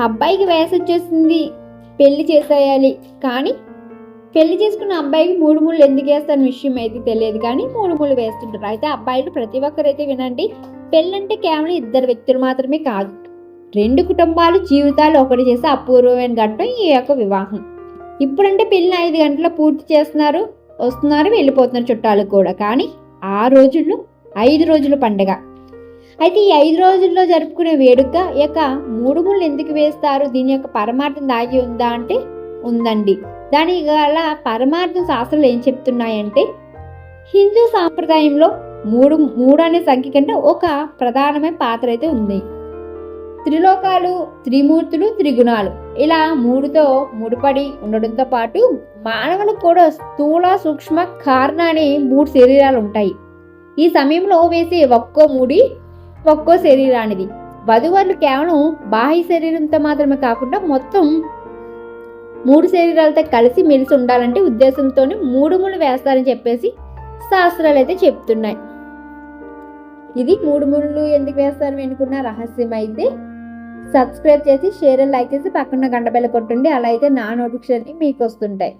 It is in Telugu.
అబ్బాయికి వయసు వచ్చేసింది పెళ్ళి చేసేయాలి. కానీ పెళ్ళి చేసుకున్న అబ్బాయికి మూడు ముళ్ళు ఎందుకు వేస్తాను విషయం అయితే తెలియదు. కానీ మూడు ముళ్ళు వేస్తుంటారు. అయితే అబ్బాయిలు ప్రతి ఒక్కరైతే వినండి. పెళ్ళంటే కేవలం ఇద్దరు వ్యక్తులు మాత్రమే కాదు. రెండు కుటుంబాలు జీవితాలు ఒకటి చేసే అపూర్వమైన ఘట్టం ఈ యొక్క వివాహం. ఇప్పుడంటే పెళ్ళిని ఐదు గంటల పూర్తి చేస్తున్నారు. వస్తున్నారు వెళ్ళిపోతున్నారు చుట్టాలు కూడా. కానీ ఆ రోజుల్లో ఐదు రోజుల పండగ. అయితే ఈ ఐదు రోజుల్లో జరుపుకునే వేడుక యొక్క మూడు ముళ్ళు ఎందుకు వేస్తారు? దీని యొక్క పరమార్థం దాగి ఉందా అంటే ఉందండి. దాని గల పరమార్థం శాస్త్రాలు ఏం చెప్తున్నాయంటే హిందూ సాంప్రదాయంలో మూడు మూడు అనే సంఖ్య కంటే ఒక ప్రధానమైన పాత్ర అయితే ఉంది. త్రిలోకాలు త్రిమూర్తులు త్రిగుణాలు. ఇలా మూడుతో ముడిపడి ఉండడంతో పాటు మానవులకు కూడా స్థూల సూక్ష్మ కారణ అనే మూడు శరీరాలు ఉంటాయి. ఈ సమయంలో వేసే ఒక్కో ముడి ఒక్కో శరీరానిది. వధువర్లు కేవలం బాహ్య శరీరంతో మాత్రమే కాకుండా మొత్తం మూడు శరీరాలతో కలిసి మెలిసి ఉండాలంటే ఉద్దేశంతోనే మూడు ముళ్ళు వేస్తారని చెప్పేసి శాస్త్రాలు అయితే చెప్తున్నాయి. ఇది మూడు ముళ్ళు ఎందుకు వేస్తారు వెనుకున్న రహస్యం అయితే సబ్స్క్రైబ్ చేసి షేర్ లైక్ చేసి పక్కన గంట బెల్ల కొట్టండి. అలా అయితే నా నోటిఫికేషన్ మీకు వస్తుంటాయి.